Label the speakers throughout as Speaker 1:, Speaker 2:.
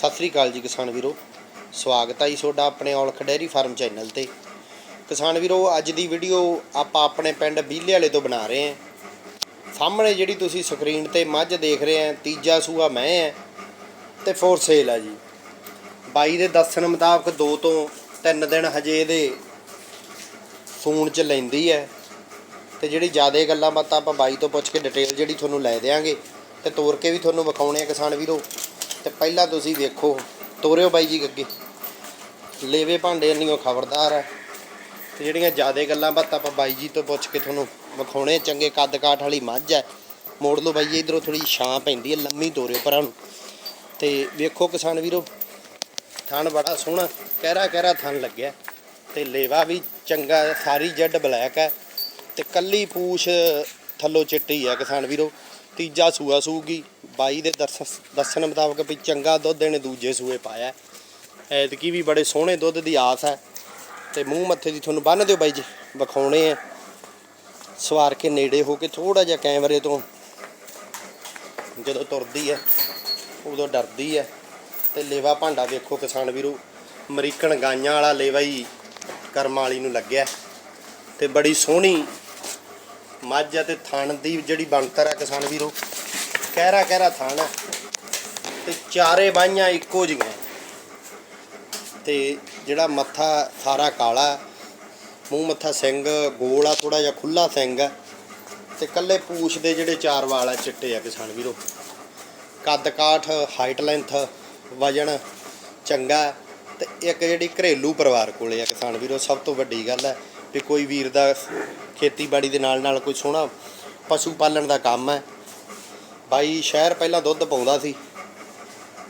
Speaker 1: ਸਤਿ ਸ੍ਰੀ ਅਕਾਲ ਜੀ ਕਿਸਾਨ ਵੀਰੋ। ਸਵਾਗਤ ਹੈ ਜੀ ਤੁਹਾਡਾ ਆਪਣੇ ਔਲਖ ਡੈਰੀ ਫਾਰਮ ਚੈਨਲ ਤੇ। ਕਿਸਾਨ ਵੀਰੋ, ਅੱਜ ਦੀ ਵੀਡੀਓ ਆਪਾਂ ਆਪਣੇ ਪਿੰਡ ਬੀਲੇ ਵਾਲੇ ਤੋਂ ਬਣਾ ਰਹੇ ਹਾਂ। ਸਾਹਮਣੇ ਜਿਹੜੀ ਤੁਸੀਂ ਸਕਰੀਨ ਤੇ ਮੱਝ ਦੇਖ ਰਹੇ ਆ ਤੀਜਾ ਸੂਆ ਮੈਂ ਹੈ ਤੇ ਫੋਰ ਸੇਲ ਆ ਜੀ। ਬਾਈ ਦੇ ਦੱਸਣ ਮੁਤਾਬਕ 2 ਤੋਂ 3 ਦਿਨ ਹਜੇ ਇਹਦੇ ਸੂਣ ਚ ਲੈਂਦੀ ਹੈ। ਤੇ ਜਿਹੜੀ ਜ਼ਿਆਦਾ ਗੱਲਾਂ ਬਾਤਾਂ ਆਪਾਂ ਬਾਈ ਤੋਂ ਪੁੱਛ ਕੇ ਡਿਟੇਲ ਜਿਹੜੀ ਤੁਹਾਨੂੰ ਲੈ ਦੇਵਾਂਗੇ ਤੇ ਤੋਰ ਕੇ ਵੀ ਤੁਹਾਨੂੰ ਵਿਖਾਉਣੇ ਆ ਕਿਸਾਨ ਵੀਰੋ। ਤੇ ਪਹਿਲਾਂ ਤੁਸੀਂ ਵੇਖੋ, ਤੋਰਿਓ ਬਾਈ ਜੀ ਅੱਗੇ। ਲੇਵੇ ਭਾਂਡੇ ਨਹੀਂ ਖਬਰਦਾਰ ਹੈ ਤੇ ਜਿਹੜੀਆਂ ਜ਼ਿਆਦਾ ਗੱਲਾਂ ਬਾਤਾਂ ਆਪਾਂ ਬਾਈ ਜੀ ਤੋਂ ਪੁੱਛ ਕੇ ਤੁਹਾਨੂੰ ਵਿਖਾਉਣੇ, ਚੰਗੇ ਕੱਦ ਕਾਠ ਵਾਲੀ ਮੱਝ ਹੈ ਮੋੜ ਲਓ ਬਾਈ ਜੀ, ਇਧਰੋਂ ਥੋੜੀ ਛਾਂ ਪੈਂਦੀ ਹੈ ਲੰਮੀ ਤੋਰਿਓ ਪਰਾਂ ਨੂੰ ਤੇ ਵੇਖੋ ਕਿਸਾਨ ਵੀਰੋ, ਥਣ ਬੜਾ ਸੋਹਣਾ ਕਹਿਰਾ ਕਹਿਰਾ ਥਣ ਲੱਗਿਆ। ਤੇ ਲੇਵਾ ਵੀ ਚੰਗਾ, ਸਾਰੀ ਜੱਡ ਬਲੈਕ ਹੈ ਤੇ ਕੱਲੀ ਪੂਛ ਥੱਲੋਂ ਚਿੱਟੀ ਹੈ ਕਿਸਾਨ ਵੀਰੋ। ਤੀਜਾ ਸੂਆ ਸੂਗੀ। ਬਾਈ ਦੇ ਦਰਸ- ਦੱਸਣ ਮੁਤਾਬਕ ਵੀ ਚੰਗਾ ਦੁੱਧ ਇਹਨੇ ਦੂਜੇ ਸੂਏ ਪਾਇਆ ਐਤਕੀ ਵੀ ਬੜੇ ਸੋਹਣੇ ਦੁੱਧ ਦੀ ਆਸ ਹੈ। ਤੇ ਮੂੰਹ ਮੱਥੇ ਦੀ ਤੁਹਾਨੂੰ ਬੰਨ ਦਿਓ ਬਾਈ ਜੀ, ਵਿਖਾਉਣੇ ਆ ਸਵਾਰ ਕੇ ਨੇੜੇ ਹੋ ਕੇ ਥੋੜਾ ਜਿਹਾ ਕੈਮਰੇ ਤੋਂ ਜਦੋਂ ਤੁਰਦੀ ਹੈ, ਉਦੋਂ ਡਰਦੀ ਹੈ। ਤੇ ਲੇਵਾ ਭਾਂਡਾ ਵੇਖੋ ਕਿਸਾਨ ਵੀਰੋ, ਅਮਰੀਕਨ ਗਾਈਆਂ ਵਾਲਾ ਲੇਵਾ ਹੀ ਕਰਮ ਵਾਲੀ ਨੂੰ ਲੱਗਿਆ ਤੇ ਬੜੀ ਸੋਹਣੀ ਮੱਝ ਆ ਤੇ ਥਣ ਦੀ ਜਿਹੜੀ ਬਣਤਰ ਹੈ ਕਿਸਾਨ ਵੀਰੋ। ਕਹਿਰਾ ਕਹਿਰਾ ਥਾਣਾ ਤੇ ਚਾਰੇ ਬਾਈਆਂ ਇੱਕੋ ਜਿਹੀਆਂ। ਤੇ ਜਿਹੜਾ ਮੱਥਾ ਸਾਰਾ ਕਾਲਾ ਮੂੰਹ ਮੱਥਾ ਸਿੰਘ, ਗੋਲ ਆ ਥੋੜਾ ਜਿਹਾ ਖੁੱਲਾ ਸਿੰਘ ਹੈ। ਤੇ ਕੱਲੇ ਪੂਛ ਦੇ ਜਿਹੜੇ ਚਾਰ ਵਾਲ ਆ, ਚਿੱਟੇ ਆ ਕਿਸਾਨ ਵੀਰੋ। ਕੱਦ ਕਾਠ ਹਾਈਟ ਲੈਂਥ ਵਜਨ ਚੰਗਾ ਹੈ। ਤੇ ਇੱਕ ਜਿਹੜੀ ਘਰੇਲੂ ਪਰਿਵਾਰ ਕੋਲੇ ਆ ਕਿਸਾਨ ਵੀਰੋ, ਸਭ ਤੋਂ ਵੱਡੀ ਗੱਲ ਹੈ ਵੀ ਕੋਈ ਵੀਰ ਦਾ ਖੇਤੀਬਾੜੀ ਦੇ ਨਾਲ ਨਾਲ ਕੋਈ ਸੋਹਣਾ ਪਸ਼ੂ ਪਾਲਣ ਦਾ ਕੰਮ ਹੈ। ਬਾਈ ਸ਼ਹਿਰ ਪਹਿਲਾਂ ਦੁੱਧ ਪਾਉਂਦਾ ਸੀ।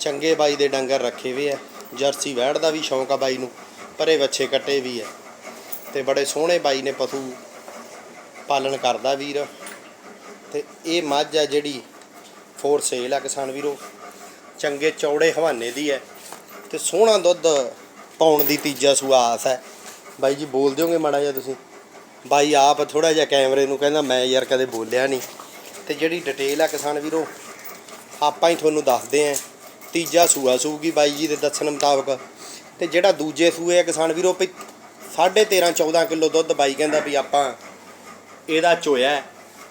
Speaker 1: ਚੰਗੇ ਬਾਈ ਦੇ ਡੰਗਰ ਰੱਖੇ ਵੇ ਆ। ਜਰਸੀ ਵੈੜ ਦਾ ਵੀ ਸ਼ੌਂਕ ਆ ਬਾਈ ਨੂੰ, ਪਰੇ ਵੱਛੇ ਕੱਟੇ ਵੀ ਆ। ਤੇ ਬੜੇ ਸੋਹਣੇ ਬਾਈ ਨੇ ਪਸ਼ੂ ਪਾਲਣ ਕਰਦਾ ਵੀਰ। ਤੇ ਇਹ ਮੱਝ ਆ ਜਿਹੜੀ ਫੋਰ ਸੇਲ ਆ ਕਿਸਾਨ ਵੀਰੋ। ਚੰਗੇ ਚੌੜੇ ਹਵਾਨੇ ਦੀ ਹੈ ਤੇ ਸੋਹਣਾ ਦੁੱਧ ਪਾਉਣ ਦੀ ਤੀਜਾ ਸੂਆ ਆਸ ਹੈ ਬਾਈ ਜੀ, ਬੋਲ ਦਿਓਗੇ ਮਾੜਾ ਜਿਹਾ ਤੁਸੀਂ? ਬਾਈ ਆਪ ਥੋੜਾ ਜਿਹਾ ਕੈਮਰੇ ਨੂੰ ਕਹਿੰਦਾ, ਮੈਂ ਯਾਰ ਕਦੇ ਬੋਲਿਆ ਨਹੀਂ। ਤੇ ਜਿਹੜੀ ਡਿਟੇਲ ਆ ਕਿਸਾਨ ਵੀਰੋ, ਆਪਾਂ ਹੀ ਤੁਹਾਨੂੰ ਦੱਸਦੇ ਆਂ। ਤੀਜਾ ਸੂਆ ਸੂਗੀ ਬਾਈ ਜੀ ਦੇ ਦੱਸਣ ਮੁਤਾਬਕ। ਤੇ ਜਿਹੜਾ ਦੂਜੇ ਸੂਏ ਆ ਕਿਸਾਨ ਵੀਰੋ ਵੀ 13.5 14 ਕਿਲੋ ਦੁੱਧ ਬਾਈ ਕਹਿੰਦਾ ਵੀ ਆਪਾਂ ਇਹਦਾ ਚੋਇਆ ਹੈ।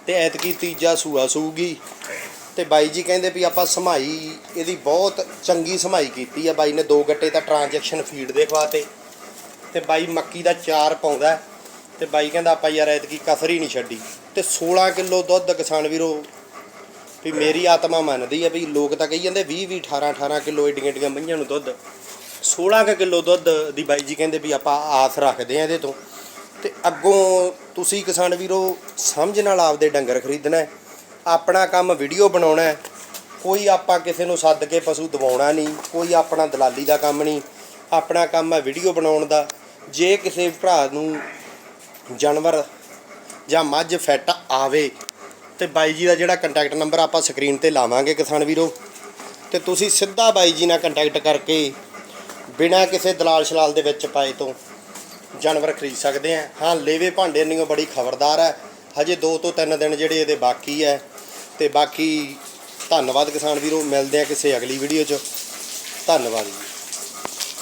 Speaker 1: ਤੇ ਐਤਕੀ ਤੀਜਾ ਸੂਆ ਸੂਗੀ। ਤੇ ਬਾਈ ਜੀ ਕਹਿੰਦੇ ਵੀ ਆਪਾਂ ਸਮਾਈ, ਇਹਦੀ ਬਹੁਤ ਚੰਗੀ ਸਮਾਈ ਕੀਤੀ ਆ। ਬਾਈ ਨੇ ਦੋ ਗੱਟੇ ਤਾਂ ਟ੍ਰਾਂਜੈਕਸ਼ਨ ਫੀਡ ਦੇ ਖਵਾਤੇ। ਤੇ ਬਾਈ ਮੱਕੀ ਦਾ ਚਾਰ ਪਾਉਂਦਾ ਹੈ। ਤੇ ਬਾਈ ਕਹਿੰਦਾ ਆਪਾਂ ਯਾਰ ਐਤਕੀ ਕਸਰ ਹੀ ਨਹੀਂ ਛੱਡੀ। ਤੇ 16 ਕਿਲੋ ਦੁੱਧ ਕਿਸਾਨ ਵੀਰੋ, ਵੀ ਮੇਰੀ ਆਤਮਾ ਮੰਨਦੀ ਆ ਵੀ ਲੋਕ ਤਾਂ ਕਹੀ ਜਾਂਦੇ 20 20 18 18 ਕਿਲੋ ਏਡੀਆਂ ਏਡੀਆਂ ਮਈਆਂ ਨੂੰ ਦੁੱਧ। 16 ਕੁ ਕਿਲੋ ਦੁੱਧ ਦੀ ਬਾਈ ਜੀ ਕਹਿੰਦੇ ਵੀ ਆਪਾਂ ਆਸ ਰੱਖਦੇ ਆ ਇਹਦੇ ਤੋਂ। ਤੇ ਅੱਗੋਂ ਤੁਸੀਂ ਕਿਸਾਨ ਵੀਰੋ ਸਮਝ ਨਾਲ ਆਪਦੇ ਡੰਗਰ ਖਰੀਦਣਾ ਆਪਣਾ ਕੰਮ ਵੀਡੀਓ ਬਣਾਉਣਾ ਕੋਈ ਆਪਾਂ ਕਿਸੇ ਨੂੰ ਸੱਦ ਕੇ ਪਸ਼ੂ ਦਵਾਉਣਾ ਨਹੀਂ, ਕੋਈ ਆਪਣਾ ਦਲਾਲੀ ਦਾ ਕੰਮ ਨਹੀਂ, ਆਪਣਾ ਕੰਮ ਹੈ ਵੀਡੀਓ ਬਣਾਉਣ ਦਾ। ਜੇ ਕਿਸੇ ਭਰਾ ਨੂੰ ਜਾਨਵਰ ਜਾਂ ਮੱਝ ਫਿੱਟ ਆਵੇ, ਤੇ ਬਾਈ ਜੀ ਦਾ ਜਿਹੜਾ ਕੰਟੈਕਟ ਨੰਬਰ ਆਪਾਂ ਸਕਰੀਨ ਤੇ ਲਾਵਾਂਗੇ ਕਿਸਾਨ ਵੀਰੋ। ਤੇ ਤੁਸੀਂ ਸਿੱਧਾ ਬਾਈ ਜੀ ਨਾਲ ਕੰਟੈਕਟ ਕਰਕੇ ਬਿਨਾਂ ਕਿਸੇ ਦਲਾਲ ਸ਼ਲਾਲ ਦੇ ਵਿੱਚ ਪਾਏ ਤੋਂ ਜਾਨਵਰ ਖਰੀਦ ਸਕਦੇ ਆ। ਹਾਂ, ਲੇਵੇ ਭਾਂਡੇ ਨਹੀਂ ਬੜੀ ਖਬਰਦਾਰ ਹੈ ਹਜੇ 2 ਤੋਂ 3 ਦਿਨ ਜਿਹੜੇ ਇਹਦੇ ਬਾਕੀ ਹੈ ਤੇ ਬਾਕੀ ਧੰਨਵਾਦ ਕਿਸਾਨ ਵੀਰੋ, ਮਿਲਦੇ ਆ ਕਿਸੇ ਅਗਲੀ ਵੀਡੀਓ 'ਚ। ਧੰਨਵਾਦ ਜੀ।